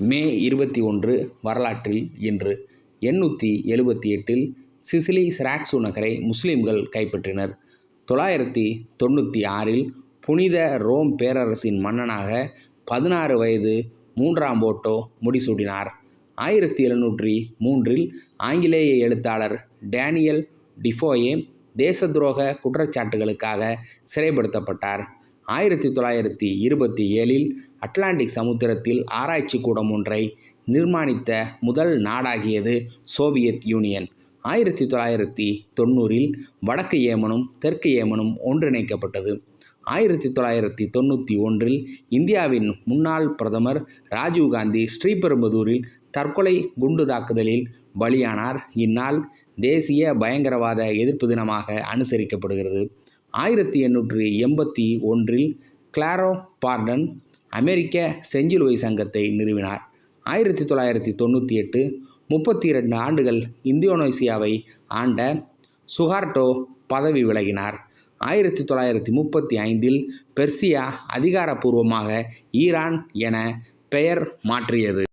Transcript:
மே இருபத்தி ஒன்று வரலாற்றில் இன்று எண்ணூற்றி எழுபத்தி எட்டில் சிசிலி சிராக்சு நகரை முஸ்லிம்கள் கைப்பற்றினர். தொள்ளாயிரத்தி தொண்ணூற்றி ஆறில் புனித ரோம் பேரரசின் மன்னனாக பதினாறு வயது மூன்றாம் போட்டோ முடிசூடினார். ஆயிரத்தி எழுநூற்றி மூன்றில் ஆங்கிலேய எழுத்தாளர் டேனியல் டிஃபோயே தேச துரோக குற்றச்சாட்டுகளுக்காக சிறைப்படுத்தப்பட்டார். ஆயிரத்தி தொள்ளாயிரத்தி இருபத்தி ஏழில் அட்லாண்டிக் சமுத்திரத்தில் ஆராய்ச்சி கூடம் ஒன்றை நிர்மாணித்த முதல் நாடாகியது சோவியத் யூனியன். ஆயிரத்தி தொள்ளாயிரத்தி தொண்ணூறில் வடக்கு ஏமனும் தெற்கு ஏமனும் ஒன்றிணைக்கப்பட்டது. ஆயிரத்தி தொள்ளாயிரத்தி தொண்ணூற்றி ஒன்றில் இந்தியாவின் முன்னாள் பிரதமர் ராஜீவ்காந்தி ஸ்ரீபெரும்புதூரில் தற்கொலை குண்டு தாக்குதலில் பலியானார். இந்நாள் தேசிய பயங்கரவாத எதிர்ப்பு தினமாக அனுசரிக்கப்படுகிறது. ஆயிரத்தி எண்ணூற்றி எண்பத்தி ஒன்றில் கிளாரோ பார்டன் அமெரிக்க செஞ்சிலுவை சங்கத்தை நிறுவினார். ஆயிரத்தி தொள்ளாயிரத்தி தொண்ணூற்றி எட்டு முப்பத்தி இரண்டு ஆண்டுகள் இந்தோனேசியாவை ஆண்ட சுகார்டோ பதவி விலகினார். ஆயிரத்தி தொள்ளாயிரத்தி முப்பத்தி ஐந்தில் பெர்சியா அதிகாரப்பூர்வமாக ஈரான் என பெயர் மாற்றியது.